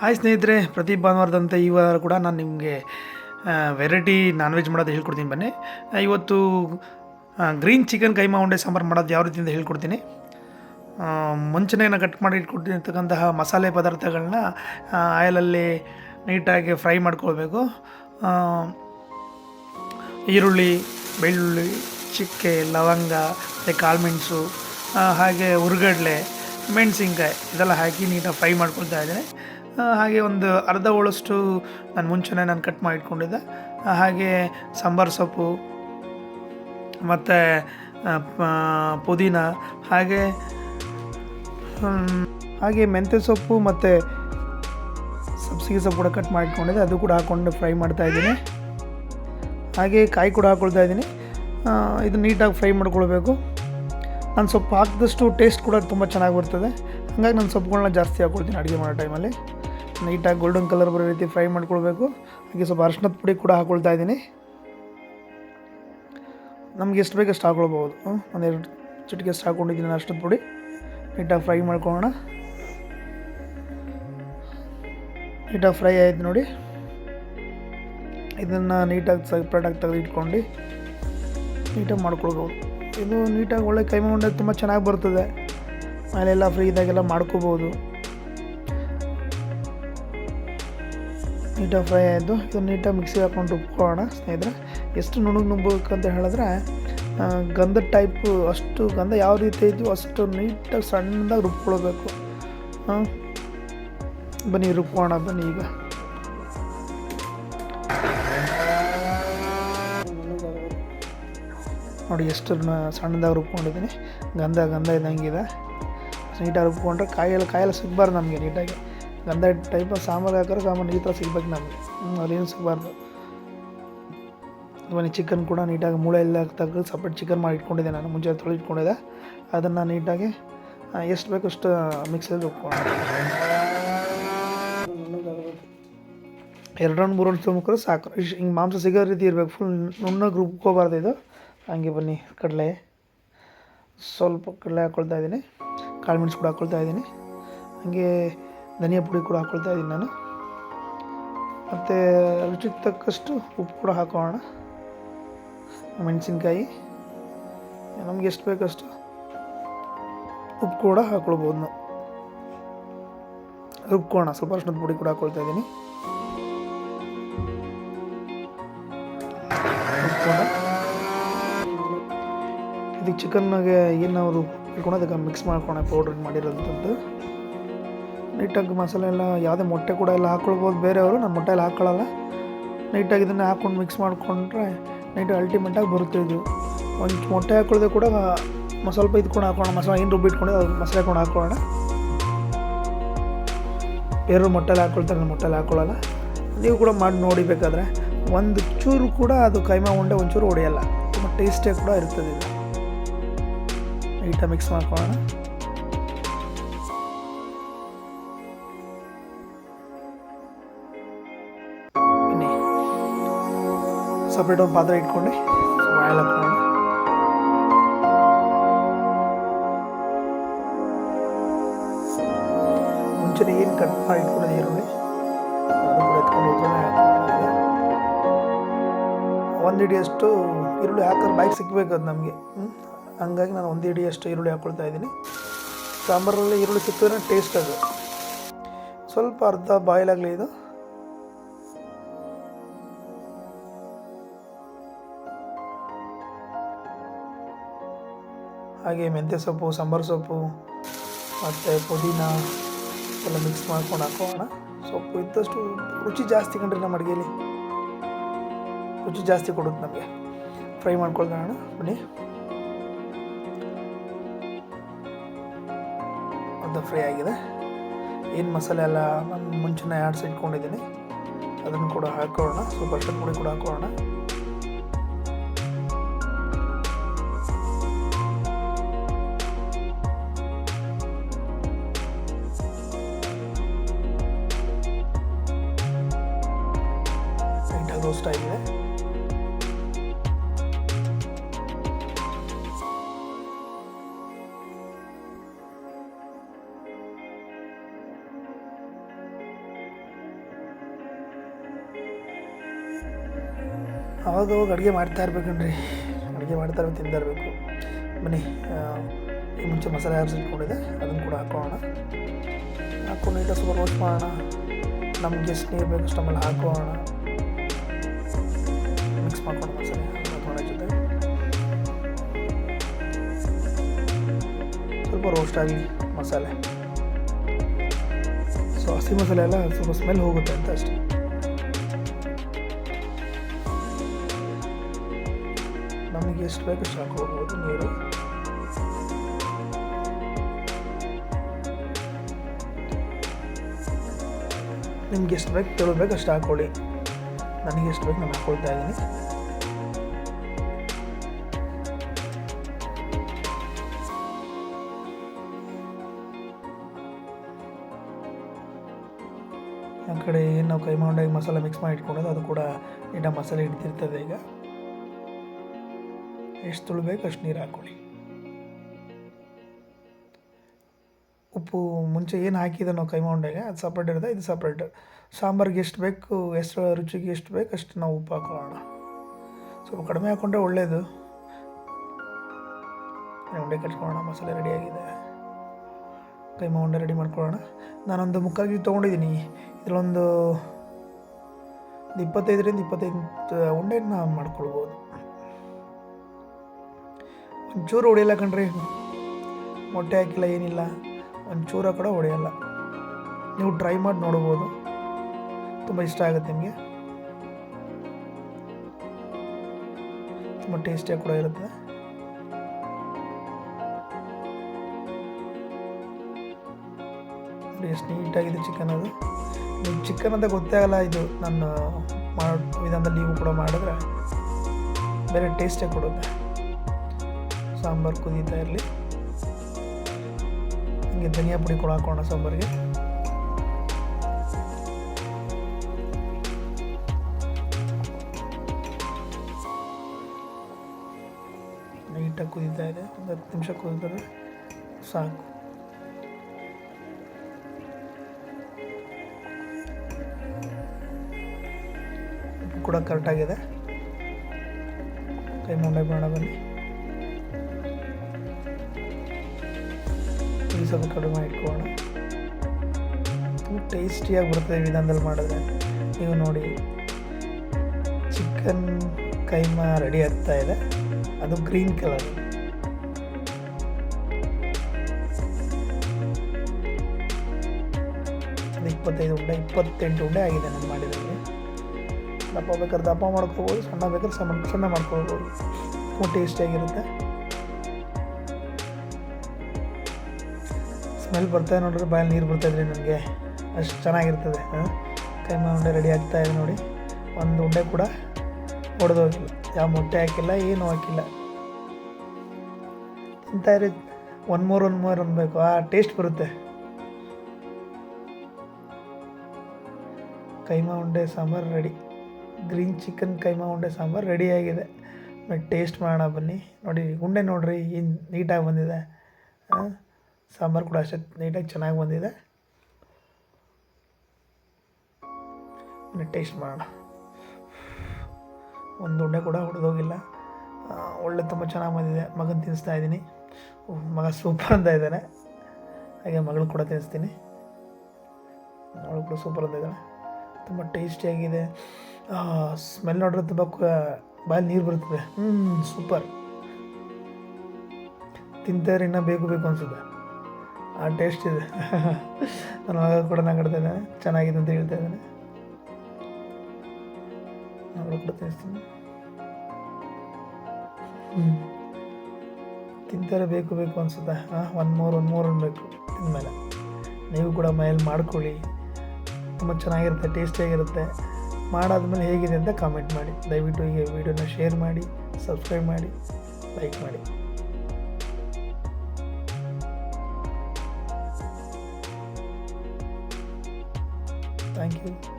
Hi ಸ್ನೇಹಿತರೆ ಪ್ರತಿ ಭಾನುವಾರದಂತೆ ಈ ವಾರ ಕೂಡ ನಾನು ನಿಮಗೆ ವೆರೈಟಿ ನಾನ್ ವೆಜ್ ಮಾಡೋದು ಹೇಳ್ಕೊಡ್ತೀನಿ ಬನ್ನಿ. ಇವತ್ತು ಗ್ರೀನ್ ಚಿಕನ್ ಕೈಮಾ ಉಂಡೆ ಸಾಂಬಾರು ಮಾಡೋದು ಯಾವ ರೀತಿಯಿಂದ ಹೇಳ್ಕೊಡ್ತೀನಿ. ಮುಂಚೆನೇ ನಾನು ಕಟ್ ಮಾಡಿ ಇಟ್ಕೊಟ್ಟಿರ್ತಕ್ಕಂತಹ ಮಸಾಲೆ ಪದಾರ್ಥಗಳನ್ನ ಆಯಲಲ್ಲಿ ನೀಟಾಗಿ ಫ್ರೈ ಮಾಡ್ಕೊಳ್ಬೇಕು. ಈರುಳ್ಳಿ, ಬೆಳ್ಳುಳ್ಳಿ, ಚಿಕ್ಕೆ, ಲವಂಗ, ಮತ್ತು ಕಾಳುಮೆಣಸು ಹಾಗೆ ಹುರುಗಡ್ಲೆ ಮೆಣಸಿನ್ಕಾಯಿ ಇದೆಲ್ಲ ಹಾಕಿ ನೀಟಾಗಿ ಫ್ರೈ ಮಾಡ್ಕೊಳ್ತಾ ಇದ್ದೇನೆ. ಹಾಗೆ ಒಂದು ಅರ್ಧ ಹೋಳಷ್ಟು ನಾನು ಮುಂಚೆನೇ ನಾನು ಕಟ್ ಮಾಡಿ ಇಟ್ಕೊಂಡಿದ್ದೆ ಹಾಗೆ ಸಾಂಬಾರು ಸೊಪ್ಪು, ಮತ್ತು ಪುದೀನ, ಹಾಗೆ ಹಾಗೆ ಮೆಂತ್ಯ ಸೊಪ್ಪು ಮತ್ತು ಸಬ್ಸಿಗೆ ಸೊಪ್ಪು ಕೂಡ ಕಟ್ ಮಾಡಿ ಇಟ್ಕೊಂಡಿದ್ದೆ ಅದು ಕೂಡ ಹಾಕ್ಕೊಂಡು ಫ್ರೈ ಮಾಡ್ತಾ ಇದ್ದೀನಿ. ಹಾಗೆ ಕಾಯಿ ಕೂಡ ಹಾಕ್ಕೊಳ್ತಾ ಇದ್ದೀನಿ. ಇದು ನೀಟಾಗಿ ಫ್ರೈ ಮಾಡ್ಕೊಳ್ಬೇಕು. ನಾನು ಸೊಪ್ಪು ಹಾಕಿದಷ್ಟು ಟೇಸ್ಟ್ ಕೂಡ ತುಂಬ ಚೆನ್ನಾಗಿ ಬರ್ತದೆ. ಹಾಗಾಗಿ ನಾನು ಸೊಪ್ಪುಗಳನ್ನ ಜಾಸ್ತಿ ಹಾಕ್ಕೊಳ್ತೀನಿ ಅಡುಗೆ ಮಾಡೋ ಟೈಮಲ್ಲಿ ನೀಟಾಗಿ ಗೋಲ್ಡನ್ ಕಲರ್ ಬರೋ ರೀತಿ ಫ್ರೈ ಮಾಡ್ಕೊಳ್ಬೇಕು. ಹಾಗೆ ಸ್ವಲ್ಪ ಅರ್ಶಿನದ ಪುಡಿ ಕೂಡ ಹಾಕ್ಕೊಳ್ತಾ ಇದ್ದೀನಿ. ನಮ್ಗೆ ಎಷ್ಟು ಬೇಕಷ್ಟು ಹಾಕ್ಕೊಳ್ಬೋದು ಹಾಕೊಳ್ಬೋದು ಒಂದೆರಡು ಚಿಟಿಕೆ ಅಷ್ಟು ಹಾಕ್ಕೊಂಡಿದ್ದೀನಿ ನಾನು ಅರ್ಶಿನದ ಪುಡಿ. ನೀಟಾಗಿ ಫ್ರೈ ಮಾಡ್ಕೊಳ್ಳೋಣ. ನೀಟಾಗಿ ಫ್ರೈ ಆಯ್ತು ನೋಡಿ. ಇದನ್ನು ನೀಟಾಗಿ ಸಪ್ರೇಟಾಗಿ ತೆಗೆದು ಇಟ್ಕೊಂಡು ನೀಟಾಗಿ ಮಾಡ್ಕೊಳ್ಬೋದು. ಇದು ನೀಟಾಗಿ ಒಳ್ಳೆ ಕೈಮೆ ಉಂಡೆ ತುಂಬ ಚೆನ್ನಾಗಿ ಬರ್ತದೆ. ಮನೆಯೆಲ್ಲ ಫ್ರೀ ಇದ್ದಾಗೆಲ್ಲ ಮಾಡ್ಕೋಬೋದು. ನೀಟಾಗಿ ಫ್ರೈ ಆಯಿತು ಇದು ನೀಟಾಗಿ ಮಿಕ್ಸಿಗೆ ಹಾಕೊಂಡು ರುಬ್ಕೊಳ್ಳೋಣ ಸ್ನೇಹಿತರೆ. ಎಷ್ಟು ನುಣುಗ್ ಅಂತ ಹೇಳಿದ್ರೆ ಗಂಧದ ಟೈಪು ಅಷ್ಟು ಗಂಧ ಯಾವ ರೀತಿ ಇದೆಯೋ ಅಷ್ಟು ನೀಟಾಗಿ ಸಣ್ಣದಾಗಿ ರುಬ್ಕೊಳ್ಬೇಕು. ಹಾಂ ಬನ್ನಿ ರುಬ್ಕೋಣ ಬನ್ನಿ ಈಗ. ನೋಡಿ, ಎಷ್ಟು ಸಣ್ಣದಾಗಿ ರುಬ್ಕೊಂಡಿದ್ದೀನಿ. ಗಂಧ ಗಂಧ ಇದ್ದಂಗಿದೆ. ನೀಟಾಗಿ ರುಬ್ಕೊಂಡ್ರೆ ಕಾಯಿಲೆ ಕಾಯಿಲೆ ಸಿಗಬಾರ್ದು ನಮಗೆ ನೀಟಾಗಿ ಗಂಧ ಟೈಪ್ ಸಾಂಬಾರು ಹಾಕಿದ್ರೆ ಸಾಂಬಾರು ಈ ಸಿಗ್ಬೇಕು ನಮಗೆ. ಅದೇನು ಸಿಗಬಾರ್ದು? ಬನ್ನಿ ಚಿಕನ್ ಕೂಡ ನೀಟಾಗಿ ಮೂಳೆ ಎಲ್ಲ ತೆಗೆದು ಸಪ್ರೇಟ್ ಚಿಕನ್ ಮಾಡಿ ಇಟ್ಕೊಂಡಿದ್ದೆ ನಾನು. ಮುಂಚೆ ತೊಳೆದಿಟ್ಕೊಂಡಿದ್ದೆ. ಅದನ್ನು ನೀಟಾಗಿ ಎಷ್ಟು ಬೇಕು ಅಷ್ಟು ಮಿಕ್ಸಲ್ಲಿ ರುಬ್ಕೊಂಡು ಎರಡು ರೌಂಡ್ ಮೂರು ರೌಂಡ್ ತುಮಕ್ರೆ ಸಾಕು. ಹಿಂಗೆ ಮಾಂಸ ಸಿಗೋ ರೀತಿ ಇರಬೇಕು. ಫುಲ್ ನುಣ್ಣಗೆ ರುಬ್ಕೋಬಾರ್ದು ಇದು. ಹಂಗೆ ಬನ್ನಿ, ಕಡಲೆ. ಸ್ವಲ್ಪ ಕಡಲೆ ಹಾಕ್ಕೊಳ್ತಾ ಇದ್ದೀನಿ. ಕಾಳು ಮೆಣಸು ಕೂಡ ಹಾಕ್ಕೊಳ್ತಾ ಇದ್ದೀನಿ. ಹಾಗೆ ಧನಿಯಾ ಪುಡಿ ಕೂಡ ಹಾಕ್ಕೊಳ್ತಾ ಇದ್ದೀನಿ ನಾನು. ಮತ್ತು ರುಚಿಗೆ ತಕ್ಕಷ್ಟು ಉಪ್ಪು ಕೂಡ ಹಾಕೋಣ. ಮೆಣಸಿನ್ಕಾಯಿ. ನಮ್ಗೆ ಎಷ್ಟು ಬೇಕಷ್ಟು ಉಪ್ಪು ಕೂಡ ಹಾಕ್ಕೊಳ್ಬೋದು ನಾವು. ರುಬ್ಕೋಣ, ಸ್ವಲ್ಪ ಅರ್ಶಿನದ ಪುಡಿ ಕೂಡ ಹಾಕ್ಕೊಳ್ತಾ ಇದ್ದೀನಿ. ಇದಕ್ಕೆ ಚಿಕನ್ನಾಗೆ ಏನು ಅವರು ಇಟ್ಕೊಂಡು ಅದಕ್ಕೆ ಮಿಕ್ಸ್ ಮಾಡ್ಕೊಳ ಪೌಡ್ರ್ ಮಾಡಿರೋದಂಥದ್ದು ನೀಟಾಗಿ ಮಸಾಲೆ ಎಲ್ಲ, ಯಾವುದೇ ಮೊಟ್ಟೆ ಕೂಡ ಎಲ್ಲ ಹಾಕ್ಕೊಳ್ಬೋದು ಬೇರೆಯವರು ನಾನು ಮೊಟ್ಟೆಲ್ಲ ಹಾಕ್ಕೊಳ್ಳಲ್ಲ ನೀಟಾಗಿ ಇದನ್ನು ಹಾಕ್ಕೊಂಡು ಮಿಕ್ಸ್ ಮಾಡಿಕೊಂಡ್ರೆ ನೀಟಾಗಿ ಅಲ್ಟಿಮೇಟಾಗಿ ಬರುತ್ತೆ ಇದು. ಒಂದು ಮೊಟ್ಟೆ ಹಾಕ್ಕೊಳ್ದೆ ಕೂಡ ಸ್ವಲ್ಪ ಇದ್ಕೊಂಡು ಹಾಕೋಣ ಮಸಾಲೆ ಏನು ರುಬ್ಬಿಟ್ಕೊಂಡು ಅದು ಮಸಾಲೆ ಹಾಕೊಂಡು ಹಾಕೊಳ್ಳೋಣ. ಬೇರೆಯವ್ರು ಮೊಟ್ಟೆಲಿ ಹಾಕ್ಕೊಳ್ತಾರೆ ನಾನು ಮೊಟ್ಟೆಲಿ ಹಾಕ್ಕೊಳ್ಳಲ್ಲ ನೀವು ಕೂಡ ಮಾಡಿ ನೋಡಿ ಬೇಕಾದರೆ. ಒಂದು ಚೂರು ಕೂಡ ಅದು ಕೈಮಾ ಉಂಡೆ ಒಂಚೂರು ಹೊಡೆಯಲ್ಲ ತುಂಬ ಟೇಸ್ಟಿಯಾಗಿ ಕೂಡ ಇರ್ತದೆ ಇದು. ನೀಟಾಗಿ ಮಿಕ್ಸ್ ಮಾಡ್ಕೊಳ್ಳೋಣ. ಸಪ್ರೇಟ್ ಒಂದು ಪಾತ್ರೆ ಇಟ್ಕೊಂಡು. ಆಯಿಲ್ ಮುಂಚೆನೇ ಏನು ಕಟ್ ಮಾಡಿ ಇಟ್ಕೊಂಡಿದ್ದೆ ಈರುಳ್ಳಿ ಅದು ಕೂಡ ಎತ್ಕೊಂಡು ಒಂದು ಹಿಡಿಯಷ್ಟು ಈರುಳ್ಳಿ ಹಾಕೋದು ಬಾಯಿಗೆ ಸಿಕ್ಕಬೇಕು ಅದು ನಮಗೆ. ಹಂಗಾಗಿ ನಾನು ಒಂದು ಹಿಡಿಯಷ್ಟು ಈರುಳ್ಳಿ ಹಾಕ್ಕೊಳ್ತಾ ಇದ್ದೀನಿ. ಸಾಂಬಾರಲ್ಲಿ ಈರುಳ್ಳಿ ಸಿಕ್ಕಿದ್ರೆ ಟೇಸ್ಟ್ ಅದು. ಸ್ವಲ್ಪ ಅರ್ಧ ಬಾಯ್ಲ್ ಆಗಲಿ ಇದು. ಹಾಗೆ ಮೆಂತ್ಯ ಸೊಪ್ಪು, ಸಾಂಬಾರು ಸೊಪ್ಪು, ಮತ್ತು ಪುದೀನ ಎಲ್ಲ ಮಿಕ್ಸ್ ಮಾಡ್ಕೊಂಡು ಹಾಕೋಣ. ಸೊಪ್ಪು ಇದ್ದಷ್ಟು ರುಚಿ ಜಾಸ್ತಿ ಕಂಡ್ರಿ ನಮ್ಮ ಅಡುಗೆಯಲ್ಲಿ ರುಚಿ ಜಾಸ್ತಿ ಕೊಡುತ್ತೆ ನಮಗೆ. ಫ್ರೈ ಮಾಡ್ಕೊಳ್ತಾಣ ಬನ್ನಿ. ಅದು ಫ್ರೈ ಆಗಿದೆ. ಏನು ಮಸಾಲೆ ಎಲ್ಲ ನಾನು ಮುಂಚೆನೇ ಆಡ್ಸಿ ಇಟ್ಕೊಂಡಿದ್ದೀನಿ. ಅದನ್ನು ಕೂಡ ಹಾಕೋಣ. ಸ್ವಲ್ಪ ಅಷ್ಟು ಪುಡಿ ಕೂಡ ಹಾಕೊಳ್ಳೋಣ ಇಷ್ಟ ಆಗಿದೆ ಅಡುಗೆ ಮಾಡ್ತಾ ಇರ್ಬೇಕನ್ರಿ ಅಡುಗೆ ಮಾಡ್ತಾ ಇರ್ಬೇಕು, ತಿಂತಾ ಇರಬೇಕು. ಬನ್ನಿ ಮುಂಚೆ ಮಸಾಲೆ ಹರಿಸಿ ಅದನ್ನು ಕೂಡ ಹಾಕೋಣ. ಹಾಕೊಂಡು ನೀಟಾಗಿ ಸ್ವಲ್ಪ ರೋಸ್ಟ್ ಮಾಡೋಣ. ನಮ್ಗೆ ಎಷ್ಟು ನೀರು ಬೇಕು ಅಷ್ಟೊಮ್ಮಲ್ಲಿ ಹಾಕೋಣ. ಮಿಕ್ಸ್ ಮಾಡ್ಕೊಂಡು ಹಾಕೋಣ ಜೊತೆ. ಸ್ವಲ್ಪ ರೋಸ್ಟ್ ಆಗಿ ಮಸಾಲೆ. ಸೊ ಹಸಿ ಮಸಾಲೆ ಎಲ್ಲ ಸ್ವಲ್ಪ ಸ್ಮೆಲ್ ಹೋಗುತ್ತೆ ಅಂತ ಅಷ್ಟೇ. ನಮಗೆ ಎಷ್ಟು ಬೇಕು ಅಷ್ಟು ಹಾಕೋಬೋದು ನೀರು. ನಿಮ್ಗೆ ಎಷ್ಟು ಬೇಕು ತೆಳು ಅಷ್ಟು ಹಾಕೊಳ್ಳಿ. ನನಗೆ ಎಷ್ಟು ಬೇಕು ನಾನು ಹಾಕೊಳ್ತಾ ಇದ್ದೀನಿ ನಮ್ಮ ಕಡೆ ಏನು ನಾವು ಕೈ ಮಾಡಿ ಮಸಾಲೆ ಮಿಕ್ಸ್ ಮಾಡಿ ಇಟ್ಕೊಂಡಿದ್ದು ಅದು ಕೂಡ ನೀಟಾಗಿ ಮಸಾಲೆ ಹಿಡ್ತಿರ್ತದೆ ಈಗ. ಎಷ್ಟು ತುಳ್ಬೇಕು ಅಷ್ಟು ನೀರು ಹಾಕ್ಕೊಳ್ಳಿ ಉಪ್ಪು ಮುಂಚೆ ಏನು ಹಾಕಿದ ನಾವು ಕೈಮಾ ಉಂಡೆಗೆ, ಅದು ಸಪ್ರೇಟ್ ಇರುತ್ತೆ, ಇದು ಸಪ್ರೇಟ್ ಸಾಂಬಾರಿಗೆ ಎಷ್ಟು ಬೇಕು ಎಷ್ಟು ರುಚಿಗೆ ಎಷ್ಟು ಬೇಕು, ಅಷ್ಟು ನಾವು ಉಪ್ಪು ಹಾಕೊಳ್ಳೋಣ. ಸ್ವಲ್ಪ ಕಡಿಮೆ ಹಾಕ್ಕೊಂಡ್ರೆ ಒಳ್ಳೆಯದು ಉಂಡೆ ಕಟ್ಕೊಳ್ಳೋಣ, ಮಸಾಲೆ ರೆಡಿಯಾಗಿದೆ ಕೈಮಾ ಉಂಡೆ ರೆಡಿ ಮಾಡ್ಕೊಳ್ಳೋಣ. ನಾನೊಂದು ಮುಕ್ಕಾಗಿ ತೊಗೊಂಡಿದ್ದೀನಿ. ಇದರಲ್ಲೊಂದು ಇಪ್ಪತ್ತೈದರಿಂದ ಇಪ್ಪತ್ತೈದು ಉಂಡೆನ ಮಾಡ್ಕೊಳ್ಬೋದು. ಒಂಚೂರು ಹೊಡೆಯಲ್ಲ ಕಣ್ರಿ. ಮೊಟ್ಟೆ ಹಾಕಿಲ್ಲ, ಏನಿಲ್ಲ. ಒಂಚೂರ ಕೂಡ ಹೊಡೆಯಲ್ಲ. ನೀವು ಟ್ರೈ ಮಾಡಿ ನೋಡ್ಬೋದು. ತುಂಬ ಇಷ್ಟ ಆಗುತ್ತೆ ನಿಮಗೆ. ತುಂಬ ಟೇಸ್ಟಿಯಾಗಿ ಕೂಡ ಇರುತ್ತೆ. ಎಷ್ಟು ನೀಟಾಗಿದೆ ಚಿಕನ್ ಅದು. ನೀವು ಚಿಕನ್ ಅಂತ ಗೊತ್ತೇ ಆಗಲ್ಲ, ಇದು ನಾನು ಮಾಡೋ, ವಿಧಾನದಲ್ಲಿ ನೀವು ಕೂಡ ಮಾಡಿದ್ರೆ. ಬೇರೆ ಟೇಸ್ಟೇ ಕೊಡುತ್ತೆ. ಸಾಂಬಾರು ಕುದೀತಾ ಇರಲಿ. ಹಂಗೆ ಧನಿಯಾ ಪುಡಿ ಕೂಡ ಹಾಕೋಣ ಸಾಂಬಾರಿಗೆ ನೀಟಾಗಿ ಕುದೀತಾ ಇದೆ ಒಂದು ಹತ್ತು ನಿಮಿಷ ಕುದಿದ್ರೆ ಸಾಕು ಉಪ್ಪು ಕೂಡ ಕರೆಕ್ಟಾಗಿದೆ ಕೈ ಮುಂಡೆ ಮಾಡೋಣ ಬನ್ನಿ ಈ ಸ್ವಲ್ಪ ಕಡಿಮೆ ಇಟ್ಕೊಳ್ಳೋಣ ಟೇಸ್ಟಿಯಾಗಿ ಬರ್ತದೆ ವಿಧಾನದಲ್ಲಿ ಮಾಡಿದ್ರೆ. ನೀವು ನೋಡಿ ಚಿಕನ್ ಕೈಮಾ ರೆಡಿ ಆಗ್ತಾ ಇದೆ. ಅದು ಗ್ರೀನ್ ಕಲರ್ ಇಪ್ಪತ್ತೈದು ಉಂಡೆ, ಇಪ್ಪತ್ತೆಂಟು ಉಂಡೆ ಆಗಿದೆ ನಾನು ಮಾಡಿದ್ರಲ್ಲಿ ದಪ್ಪ ಬೇಕಾದ್ರೆ ದಪ್ಪ ಮಾಡ್ಕೋಬೋದು ಸಣ್ಣ ಬೇಕಾದ್ರೆ ಸಣ್ಣ ಸಣ್ಣ ಮಾಡ್ಕೊಳ್ಬೋದು. ತುಂಬ ಟೇಸ್ಟಿಯಾಗಿರುತ್ತೆ ಸ್ಮೆಲ್ ಬರ್ತಾಯಿದೆ ನೋಡ್ರಿ, ಬಾಯಲ್ಲಿ ನೀರು ಬರ್ತಾಯಿದ್ರಿ ನನಗೆ. ಅಷ್ಟು ಚೆನ್ನಾಗಿರ್ತದೆ ಕೈಮಾ ಉಂಡೆ ರೆಡಿ ಆಗ್ತಾ ಇದೆ ನೋಡಿ. ಒಂದು ಉಂಡೆ ಕೂಡ ಹೊಡೆದೋಗಿಲ್ಲ ಯಾವ ಮೊಟ್ಟೆ ಹಾಕಿಲ್ಲ, ಏನೂ ಹಾಕಿಲ್ಲ. ತಿಂತಾಯಿರಿ ಒನ್ ಮೋರ್ ಒನ್ ಮೋರ್ ಅನ್ಬೇಕು. ಆ ಟೇಸ್ಟ್ ಬರುತ್ತೆ. ಕೈಮಾ ಉಂಡೆ sambar ready green chicken keema ಉಂಡೆ ಸಾಂಬಾರು ರೆಡಿಯಾಗಿದೆ ಟೇಸ್ಟ್ ಮಾಡೋಣ ಬನ್ನಿ. ನೋಡಿ, ಉಂಡೆ ನೋಡ್ರಿ ಏನು ನೀಟಾಗಿ ಬಂದಿದೆ. ಹಾಂ? ಸಾಂಬಾರು ಕೂಡ ಅಷ್ಟೇ ನೀಟಾಗಿ ಚೆನ್ನಾಗಿ ಬಂದಿದೆ. ಟೇಸ್ಟ್ ಮಾಡೋಣ. ಒಂದು ಉಂಡೆ ಕೂಡ ಹೊಡೆದೋಗಿಲ್ಲ ಒಳ್ಳೆ ತುಂಬ ಚೆನ್ನಾಗಿ ಬಂದಿದೆ. ಮಗನ ತಿನ್ನಿಸ್ತಾ ಇದ್ದೀನಿ. ಮಗ ಸೂಪರ್ ಅಂತ ಇದ್ದಾನೆ. ಹಾಗೆ ಮಗಳು ಕೂಡ ತಿನ್ನಿಸ್ತೀನಿ. ಅವಳು ಕೂಡ ಸೂಪರ್ ಅಂತ ಇದ್ದಾಳೆ. ತುಂಬ ಟೇಸ್ಟಿಯಾಗಿದೆ ಸ್ಮೆಲ್ ನೋಡಿದ್ರೆ ತುಂಬ ಬಾಯಲ್ಲಿ ನೀರು ಬರ್ತದೆ ಹ್ಞೂ ಸೂಪರ್ ತಿಂತಾರೆ ಇನ್ನೂ ಬೇಕು ಬೇಕು ಅನಿಸುತ್ತೆ. ಆ ಟೇಸ್ಟ್ ಇದೆ. ನನ್ನ ಮಗ ಕೂಡ ನಗಡ್ತಾ ಇದ್ದಾನೆ ಚೆನ್ನಾಗಿದೆ ಅಂತ ಹೇಳ್ತಾ ಇದ್ದಾನೆ. ಕೂಡ ತಿಂತಾರೆ ಬೇಕು ಬೇಕು ಅನ್ಸುತ್ತೆ. ಹಾಂ ಒನ್ ಮೂರು, ಒಂದು ಮೂರು ಅನ್ಬೇಕು ತಿಂದಮೇಲೆ. ನೀವು ಕೂಡ ಮೈಲ್ ಮಾಡ್ಕೊಳ್ಳಿ. ತುಂಬ ಚೆನ್ನಾಗಿರುತ್ತೆ ಟೇಸ್ಟಿಯಾಗಿರುತ್ತೆ ಮಾಡಾದ್ಮೇಲೆ ಹೇಗಿದೆ ಅಂತ ಕಾಮೆಂಟ್ ಮಾಡಿ. ದಯವಿಟ್ಟು ಈಗ ವಿಡಿಯೋನ ಶೇರ್ ಮಾಡಿ ಸಬ್ಸ್ಕ್ರೈಬ್ ಮಾಡಿ ಲೈಕ್ ಮಾಡಿ. Obrigada.